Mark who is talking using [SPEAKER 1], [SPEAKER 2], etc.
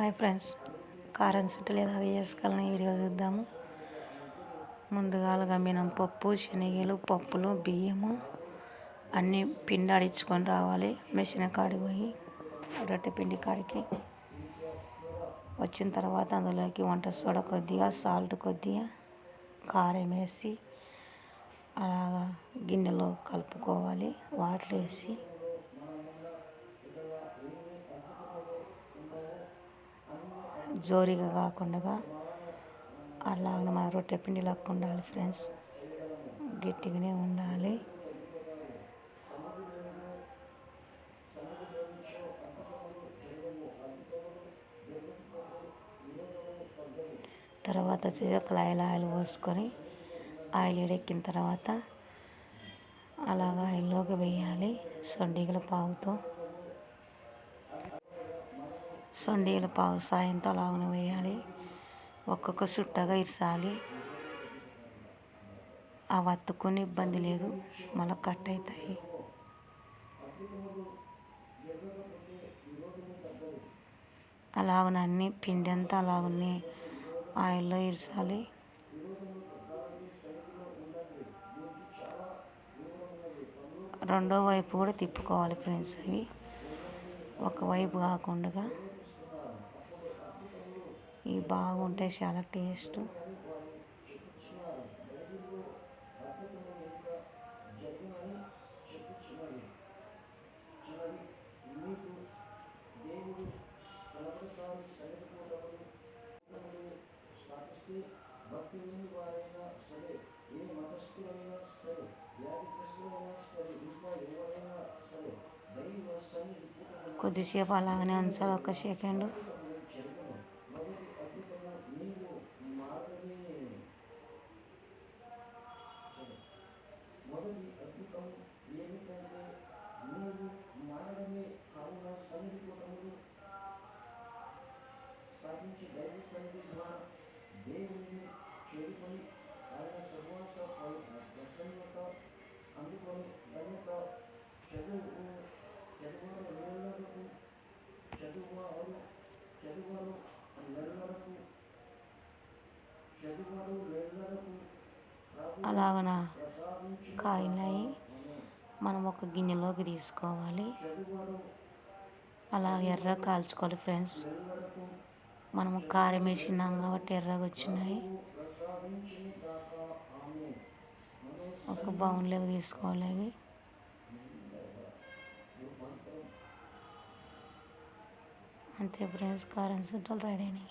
[SPEAKER 1] Hi friends. కారం చుట్టలు ఎలాగ చేసుకోవాలని వీడియో చూద్దాము. ముందుగా గమ్మినం పప్పు శనగలు పప్పులు బియ్యము అన్నీ పిండి ఆడించుకొని రావాలి. మెషిన్ కాడికి పోయి రొట్టె పిండి కాడికి వచ్చిన తర్వాత అందులోకి వంట సోడా కొద్దిగా సాల్ట్ కొద్దిగా కారం వేసి అలాగా గిన్నెలో కలుపుకోవాలి. వాటర్ వేసి జోరీగా కాకుండా అలాగ మన రొట్టె పిండి లాగా ఉండాలి ఫ్రెండ్స్. గట్టిగానే ఉండాలి. తర్వాత వచ్చేసి ఒక ఆయిల్ ఆయిల్ పోసుకొని ఆయిల్ ఎడెక్కిన తర్వాత అలాగ ఆయిల్లోకి వేయాలి. సొండిగల పావుతో సొండీల పావు సాయంతో అలాగనే వేయాలి. ఒక్కొక్క చుట్టగా ఇరసాలి. ఆ వత్తుకొని ఇబ్బంది లేదు. మళ్ళీ కట్ అవుతాయి అలాగనన్నీ పిండి అంతా అలాగనే ఆయిల్లో ఇరసాలి. రెండో వైపు కూడా తిప్పుకోవాలి ఫ్రెండ్స్ అవి. ఒక వైపు కాకుండా ఇవి బాగుంటాయి చాలా టేస్ట్. కొద్దిసేపు అలాగనే ఉంచాలి ఒక సెకండ్. మొదటి అద్భుతం ఏమిటంటే నీవు మారడమే కావున సన్నిధిపుటములు స్థాపించి దైవ సన్నిధి ద్వారా దేవుణ్ణి చేరుకొని ఆయన సహవాస ప్రసన్నత అందుకొని దైవత చదువు చదువు నెలలకు చదువువారు చదువువారు అలాగనా? కాయినాయి మనం ఒక గిన్నెలోకి తీసుకోవాలి. అలా ఎర్ర కాల్చుకోవాలి ఫ్రెండ్స్. మనము కారం వేసినాం కాబట్టి ఎర్రగా వచ్చినాయి. ఒక బౌన్లోకి తీసుకోవాలి అవి. అంతే ఫ్రెండ్స్ కారం చుట్టాలు రెడీ అయినాయి